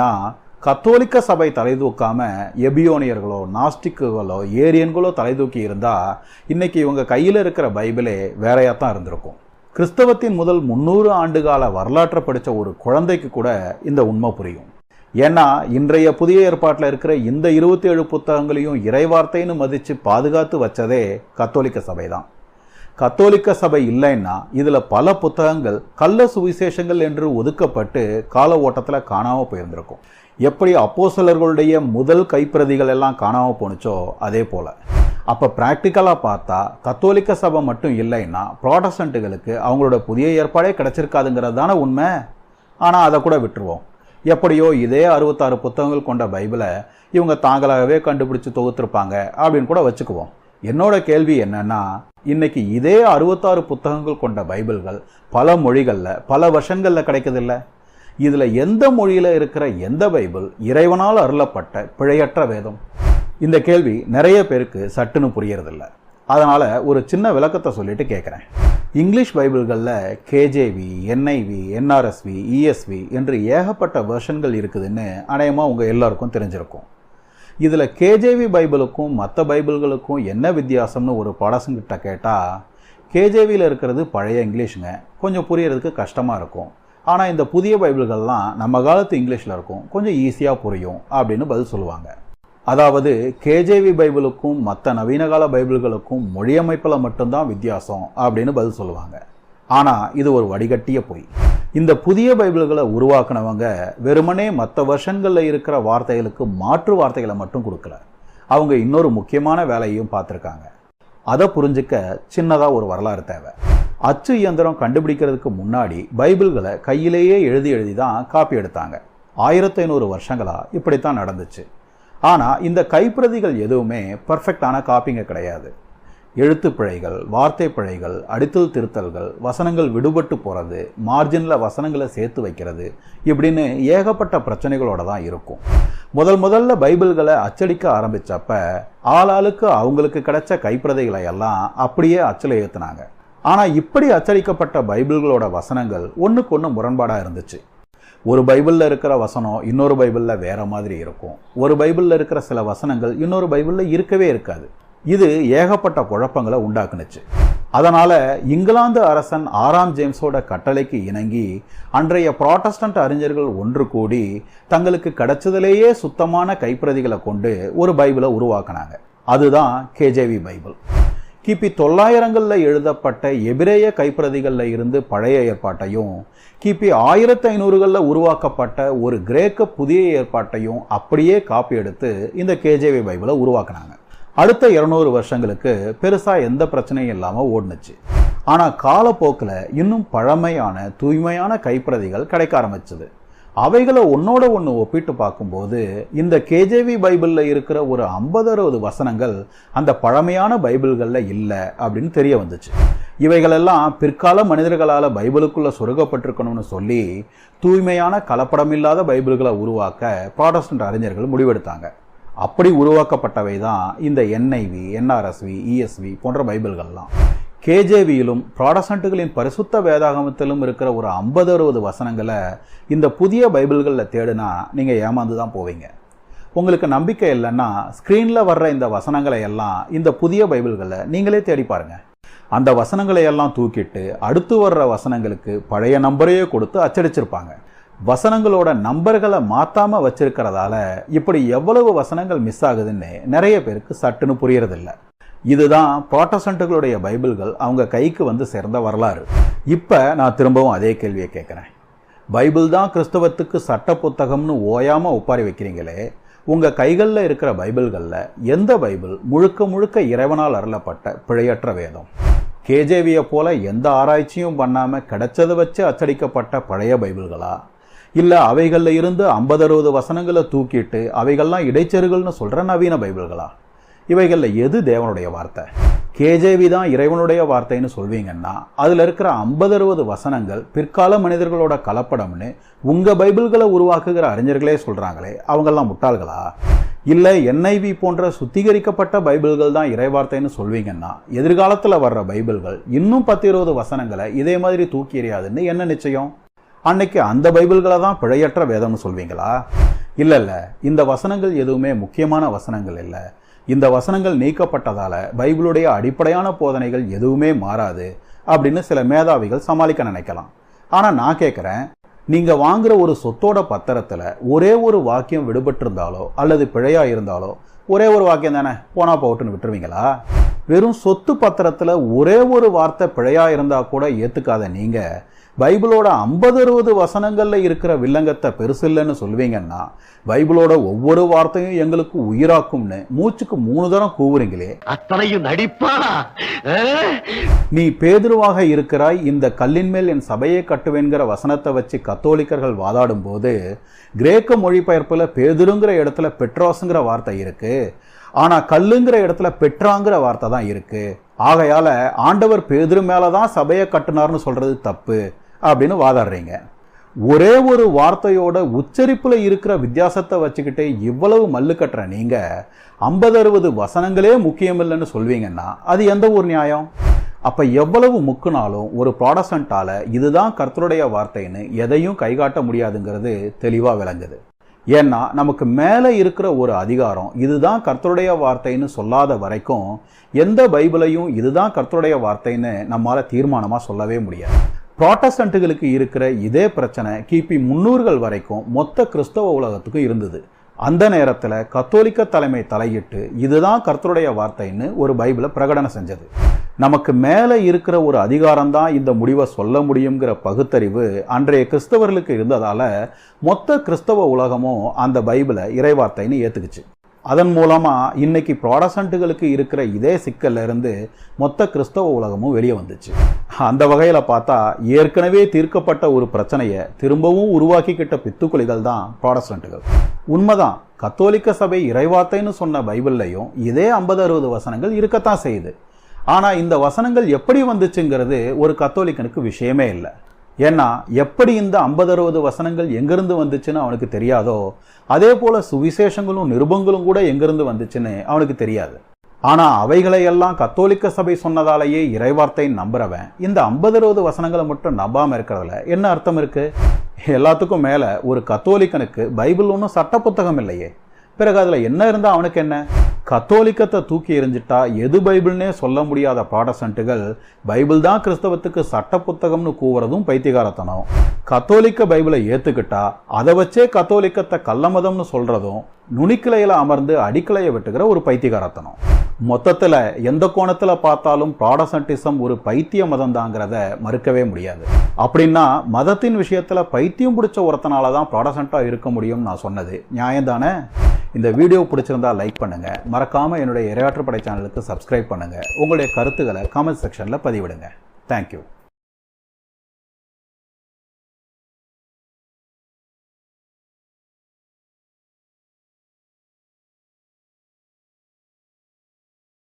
நான் கத்தோலிக்க சபை தலை தூக்காமல் எபியோனியர்களோ நாஸ்டிக்குகளோ ஏரியன்களோ தலை தூக்கி இருந்தால் இன்னைக்கு இவங்க கையில் இருக்கிற பைபிளே வேறையாக தான் இருந்திருக்கும். கிறிஸ்தவத்தின் முதல் முன்னூறு ஆண்டுகால வரலாற்றை படித்த ஒரு குழந்தைக்கு கூட இந்த உண்மை புரியும். ஏன்னா இன்றைய புதிய ஏற்பாட்டில் இருக்கிற இந்த இருபத்தி ஏழு புத்தகங்களையும் இறைவார்த்தைன்னு மதித்து பாதுகாத்து வச்சதே கத்தோலிக்க சபை தான் கத்தோலிக்க சபை இல்லைன்னா இதில் பல புத்தகங்கள் கள்ள சுவிசேஷங்கள் என்று ஒதுக்கப்பட்டு கால ஓட்டத்தில் காணாமல் போயிருந்திருக்கும். எப்படி அப்போசலர்களுடைய முதல் கைப்பிரதிகள் எல்லாம் காணாமல் போணுச்சோ அதே போல். அப்போ ப்ராக்டிக்கலாக பார்த்தா கத்தோலிக்க சபை மட்டும் இல்லைன்னா ப்ராட்டஸ்டண்ட்டுகளுக்கு அவங்களோட புதிய ஏற்பாடே கிடைச்சிருக்காதுங்கிறது தானே உண்மை? ஆனால் அதை கூட விட்டுருவோம். எப்படியோ இதே அறுபத்தாறு புத்தகங்கள் கொண்ட பைபிளை இவங்க தாங்களாகவே கண்டுபிடிச்சு தொகுத்துருப்பாங்க அப்படின்னு கூட வச்சுக்குவோம். என்னோட கேள்வி என்னன்னா இன்னைக்கு இதே அறுபத்தாறு புத்தகங்கள் கொண்ட பைபிள்கள் பல மொழிகளில் பல வருஷங்களில் கிடைக்குதில்ல? இதில் எந்த மொழியில் இருக்கிற எந்த பைபிள் இறைவனால் அருளப்பட்ட பிழையற்ற வேதம்? இந்த கேள்வி நிறைய பேருக்கு சட்டுன்னு புரியறதில்ல. அதனால் ஒரு சின்ன விளக்கத்தை சொல்லிட்டு கேட்குறேன் இங்கிலீஷ் பைபிள்களில் கேஜேவி என்ஐவி என்ஆர்எஸ்வி இஎஸ்வி என்று ஏகப்பட்ட வெர்ஷன்கள் இருக்குதுன்னு அநேகமாக உங்கள் எல்லாருக்கும் தெரிஞ்சிருக்கும். இதில் கேஜேவி பைபிளுக்கும் மற்ற பைபிள்களுக்கும் என்ன வித்தியாசம்னு ஒரு பாடசங்கிட்ட கேட்டால் கேஜேவியில் இருக்கிறது பழைய இங்கிலீஷுங்க. கொஞ்சம் புரியறதுக்கு கஷ்டமாக இருக்கும். ஆனால் இந்த புதிய பைபிள்கள்லாம் நம்ம காலத்து இங்கிலீஷில் இருக்கும். கொஞ்சம் ஈஸியாக புரியும் அப்படின்னு பதில் சொல்லுவாங்க. அதாவது கேஜேவி பைபிளுக்கும் மற்ற நவீன கால பைபிள்களுக்கும் மொழியமைப்பில் மட்டும்தான் வித்தியாசம் அப்படின்னு பதில் சொல்லுவாங்க. ஆனால் இது ஒரு வடிகட்டிய பொய். இந்த புதிய பைபிள்களை உருவாக்குனவங்க வெறுமனே மற்ற வருஷங்களில் இருக்கிற வார்த்தைகளுக்கு மாற்று வார்த்தைகளை மட்டும் கொடுக்கல. அவங்க இன்னொரு முக்கியமான வேலையையும் பார்த்துருக்காங்க. அதை புரிஞ்சுக்க சின்னதாக ஒரு வரலாறு தேவை. அச்சு இயந்திரம் கண்டுபிடிக்கிறதுக்கு முன்னாடி பைபிள்களை கையிலேயே எழுதி எழுதி தான் காப்பி எடுத்தாங்க. ஆயிரத்தி ஐநூறு வருஷங்களாக இப்படித்தான் நடந்துச்சு. ஆனால் இந்த கைப்பிரதிகள் எதுவுமே பர்ஃபெக்டான காப்பிங்க கிடையாது. எழுத்து பிழைகள் வார்த்தை பிழைகள் அடித்தல் திருத்தல்கள் வசனங்கள் விடுபட்டு போகிறது மார்ஜினில் வசனங்களை சேர்த்து வைக்கிறது இப்படின்னு ஏகப்பட்ட பிரச்சனைகளோட தான் இருக்கும். முதல் முதல்ல பைபிள்களை அச்சடிக்க ஆரம்பித்தப்ப ஆளாளுக்கு அவங்களுக்கு கிடைச்ச கைப்பிரதைகளை எல்லாம் அப்படியே அச்சல ஏற்றுனாங்க ஆனால் இப்படி அச்சடிக்கப்பட்ட பைபிள்களோட வசனங்கள் ஒன்றுக்கு ஒன்று முரண்பாடாக இருந்துச்சு. ஒரு பைபிளில் இருக்கிற வசனம் இன்னொரு பைபிளில் வேற மாதிரி இருக்கும். ஒரு பைபிளில் இருக்கிற சில வசனங்கள் இன்னொரு பைபிளில் இருக்கவே இருக்காது. இது ஏகப்பட்ட குழப்பங்களை உண்டாக்குனுச்சு. அதனால இங்கிலாந்து அரசன் ஆறாம் ஜேம்ஸோட கட்டளைக்கு இணங்கி அன்றைய புராட்டஸ்டன்ட் அறிஞர்கள் ஒன்று கூடி தங்களுக்கு கிடைச்சதிலேயே சுத்தமான கைப்பிரதிகளை கொண்டு ஒரு பைபிளை உருவாக்குனாங்க. அதுதான் கேஜேவி பைபிள். கிபி தொள்ளாயிரங்களில் எழுதப்பட்ட எபிரேய கைப்பிரதிகளில் இருந்து பழைய ஏற்பாட்டையும் கிபி ஆயிரத்தி ஐநூறுகளில் உருவாக்கப்பட்ட ஒரு கிரேக்க புதிய ஏற்பாட்டையும் அப்படியே காப்பி எடுத்து இந்த கேஜேவி பைபிளை உருவாக்குனாங்க. அடுத்த இருநூறு வருஷங்களுக்கு பெருசாக எந்த பிரச்சனையும் இல்லாமல் ஓடுனுச்சு. ஆனால் காலப்போக்கில் இன்னும் பழமையான தூய்மையான கைப்பிரதிகள் கிடைக்க ஆரம்பிச்சது. அவைகளை ஒன்னோட ஒன்று ஒப்பிட்டு பார்க்கும்போது இந்த கேஜேவி பைபிளில் இருக்கிற ஒரு ஐம்பது அறுபது வசனங்கள் அந்த பழமையான பைபிள்களில் இல்லை அப்படின்னு தெரிய வந்துச்சு. இவைகளெல்லாம் பிற்கால மனிதர்களால் பைபிளுக்குள்ளே சொருகப்பட்டிருக்கணும்னு சொல்லி தூய்மையான கலப்படமில்லாத பைபிள்களை உருவாக்க ப்ராடஸ்டன்ட் அறிஞர்கள் முடிவெடுத்தாங்க. அப்படி உருவாக்கப்பட்டவை தான் இந்த என்ஐவி என்ஆர்எஸ்வி இஎஸ்வி போன்ற பைபிள்கள்லாம். கேஜேவியிலும் ப்ராடசண்ட்டுகளின் பரிசுத்த வேதாகமத்திலும் இருக்கிற ஒரு ஐம்பது அறுபது வசனங்களை இந்த புதிய பைபிள்களில் தேடுனா நீங்கள் ஏமாந்து தான் போவீங்க. உங்களுக்கு நம்பிக்கை இல்லைன்னா ஸ்க்ரீனில் வர்ற இந்த வசனங்களை எல்லாம் இந்த புதிய பைபிள்களை நீங்களே தேடி பாருங்க. அந்த வசனங்களை எல்லாம் தூக்கிட்டு அடுத்து வர்ற வசனங்களுக்கு பழைய நம்பரையே கொடுத்து அச்சடிச்சிருப்பாங்க. வசனங்களோட நம்பர்களை மாத்தாம வச்சிருக்கிறதால இப்படி எவ்வளவு வசனங்கள் மிஸ் ஆகுதுன்னு நிறைய பேருக்கு சட்டுன்னு புரியறதில்ல. இதுதான் ப்ராட்டஸ்டன்ட்டுகளுடைய பைபிள்கள் அவங்க கைக்கு வந்து சேர்ந்த வரலாறு. இப்போ நான் திரும்பவும் அதே கேள்வியை கேட்குறேன். பைபிள் தான் கிறிஸ்தவத்துக்கு சட்ட புத்தகம்னு ஓயாமல் ஒப்பாரி வைக்கிறீங்களே உங்கள் கைகளில் இருக்கிற பைபிள்களில் எந்த பைபிள் முழுக்க முழுக்க இறைவனால் அருளப்பட்ட பிழையற்ற வேதம்? கேஜேவியை போல எந்த ஆராய்ச்சியும் பண்ணாமல் கிடைச்சதை வச்சு அச்சடிக்கப்பட்ட பழைய பைபிள்களா? இல்லை அவைகளில் இருந்து ஐம்பது அறுபது வசனங்களை தூக்கிட்டு அவைகள்லாம் இடைச்செருகள்னு சொல்கிற நவீன பைபிள்களா? இவைகளில் எது தேவனுடைய வார்த்தை? கேஜேவி தான் இறைவனுடைய வார்த்தைன்னு சொல்வீங்கன்னா அதில் இருக்கிற ஐம்பது அறுபது வசனங்கள் பிற்கால மனிதர்களோட கலப்படம்னு உங்கள் பைபிள்களை உருவாக்குகிற அறிஞர்களே சொல்கிறாங்களே அவங்கெல்லாம் முட்டாள்களா? இல்லை என்ஐவி போன்ற சுத்திகரிக்கப்பட்ட பைபிள்கள் தான் இறைவார்த்தைன்னு சொல்வீங்கன்னா எதிர்காலத்தில் வர்ற பைபிள்கள் இன்னும் பத்து இருபது வசனங்களை இதே மாதிரி தூக்கி எறியாதுன்னு என்ன நிச்சயம்? அன்னைக்கு அந்த பைபிள்களை தான் பிழையற்ற வேதம்னு சொல்வீங்களா? இல்ல இல்ல. இந்த வசனங்கள் எதுவுமே முக்கியமான வசனங்கள் இல்லை. இந்த வசனங்கள் நீக்கப்பட்டதால பைபிளுடைய அடிப்படையான போதனைகள் எதுவுமே மாறாது அப்படின்னு சில மேதாவிகள் சமாளிக்க நினைக்கலாம். ஆனா நான் கேட்குறேன் நீங்க வாங்குற ஒரு சொத்தோட பத்திரத்துல ஒரே ஒரு வாக்கியம் விடுபட்டிருந்தாலோ அல்லது பிழையா இருந்தாலோ ஒரே ஒரு வாக்கியம் தானே? போனா போட்டுன்னு விட்டுருவீங்களா? வெறும் சொத்து பத்திரத்துல ஒரே ஒரு வார்த்தை பிழையா இருந்தா கூட ஏத்துக்காத நீங்க பைபிளோட ஐம்பது அறுபது வசனங்கள்ல இருக்கிற வில்லங்கத்தை பெருசில்லைன்னு சொல்வீங்கன்னா பைபிளோட ஒவ்வொரு வார்த்தையும் எங்களுக்கு உயிராக்கும்னு மூச்சுக்கு மூணு தரம் கூவுறீங்களே. அத்தனையும் நடிப்பா? நீ பேதுருவாக இருக்கிறாய் இந்த கல்லின் மேல் என் சபையை கட்டுவேன்கிற வசனத்தை வச்சு கத்தோலிக்கர்கள் வாதாடும் போது கிரேக்க மொழிபெயர்ப்புல பேதுருங்கிற இடத்துல பெட்ரோஸுங்கிற வார்த்தை இருக்கு. ஆனா கல்லுங்கிற இடத்துல பெற்றாங்கிற வார்த்தை தான் இருக்கு. ஆகையால ஆண்டவர் பேதுரு மேலதான் சபையை கட்டினார்னு சொல்றது தப்பு அப்படின்னு வாதாடுறீங்க. ஒரே ஒரு வார்த்தையோட உச்சரிப்புல இருக்கிற வித்தியாசத்தை வச்சுக்கிட்டு இவ்வளவு மல்லு கட்டுற நீங்க ஐம்பது அறுபது வசனங்களே முக்கியம் இல்லைன்னு சொல்வீங்கன்னா அது எந்த ஒரு நியாயம்? அப்ப எவ்வளவு முக்குனாலும் ஒரு ப்ராடஸ்டன்ட்டால இதுதான் கர்த்தருடைய வார்த்தைன்னு எதையும் கைகாட்ட முடியாதுங்கிறது தெளிவா விளங்குது. ஏன்னா நமக்கு மேலே இருக்கிற ஒரு அதிகாரம் இதுதான் கர்த்தருடைய வார்த்தைன்னு சொல்லாத வரைக்கும் எந்த பைபிளையும் இதுதான் கர்த்தருடைய வார்த்தைன்னு நம்மால் தீர்மானமாக சொல்லவே முடியாது. ப்ராட்டஸ்டன்ட்டுகளுக்கு இருக்கிற இதே பிரச்சனை கிபி முன்னூறுகள் வரைக்கும் மொத்த கிறிஸ்தவ உலகத்துக்கும் இருந்தது. அந்த நேரத்தில் கத்தோலிக்க தலைமை தலையிட்டு இதுதான் கர்த்தருடைய வார்த்தைன்னு ஒரு பைபிளை பிரகடனம் செஞ்சது. நமக்கு மேலே இருக்கிற ஒரு அதிகாரம் தான் இந்த முடிவை சொல்ல முடியுங்கிற பகுத்தறிவு அன்றைய கிறிஸ்தவர்களுக்கு இருந்ததால மொத்த கிறிஸ்தவ உலகமும் அந்த பைபிளை இறைவார்த்தைன்னு ஏற்றுக்குச்சு அதன் மூலமாக இன்னைக்கு ப்ராடசண்ட்டுகளுக்கு இருக்கிற இதே சிக்கல்ல இருந்து மொத்த கிறிஸ்தவ உலகமும் வெளியே வந்துச்சு. அந்த வகையில் பார்த்தா ஏற்கனவே தீர்க்கப்பட்ட ஒரு பிரச்சனையை திரும்பவும் உருவாக்கிக்கிட்ட பித்துக்குழிகள் தான் ப்ராடஸ்டன்ட்டுகள் உண்மைதான் கத்தோலிக்க சபை இறைவாத்தைன்னு சொன்ன பைபிள்லையும் இதே ஐம்பது அறுபது வசனங்கள் இருக்கத்தான் செய்யுது. ஆனால் இந்த வசனங்கள் எப்படி வந்துச்சுங்கிறது ஒரு கத்தோலிக்கனுக்கு விஷயமே இல்லை. ஏன்னா எப்படி இந்த ஐம்பது அறுபது வசனங்கள் எங்கிருந்து வந்துச்சுன்னு அவனுக்கு தெரியாதோ அதே போல சுவிசேஷங்களும் நிருபங்களும் கூட எங்கிருந்து வந்துச்சுன்னு அவனுக்கு தெரியாது. ஆனா அவைகளையெல்லாம் கத்தோலிக்க சபை சொன்னதாலேயே இறைவார்த்தை நம்புறவன் இந்த ஐம்பது அறுபது வசனங்களை மட்டும் நம்பாம இருக்கிறதுல என்ன அர்த்தம் இருக்கு? எல்லாத்துக்கும் மேல ஒரு கத்தோலிக்கனுக்கு பைபிள் ஒன்றும் சட்ட புத்தகம் இல்லையே. பிறகு அதில் என்ன இருந்தால் அவனுக்கு என்ன? கத்தோலிக்கத்தை தூக்கி எறிஞ்சிட்டா எது பைபிள்னே சொல்ல முடியாத பாடசண்ட்டுகள் பைபிள் தான் கிறிஸ்தவத்துக்கு சட்ட புத்தகம்னு கூவுறதும் பைத்தியகாரத்தனம். கத்தோலிக்க பைபிளை ஏற்றுக்கிட்டா அதை வச்சே கத்தோலிக்கத்தை கள்ளமதம்னு சொல்கிறதும் நுனிக்கிளையில் அமர்ந்து அடிக்கலையை வெட்டுகிற ஒரு பைத்தியகாரத்தனம் மொத்தத்தில் எந்த கோணத்தில் பார்த்தாலும் ப்ராடசன்டிசம் ஒரு பைத்திய மதம் தாங்கிறத மறுக்கவே முடியாது. அப்படின்னா மதத்தின் விஷயத்தில் பைத்தியம் பிடிச்ச ஒருத்தனால தான் ப்ராடசண்டா இருக்க முடியும் நான் சொன்னது. நியாயம் தானே இந்த வீடியோ பிடிச்சிருந்தா லைக் பண்ணுங்க. மறக்காம என்னுடைய இரையாற்றுப்படை சேனலுக்கு சப்ஸ்கிரைப் பண்ணுங்க. உங்களுடைய கருத்துக்களை கமெண்ட் செக்ஷனில் பதிவிடுங்க. தேங்க்யூ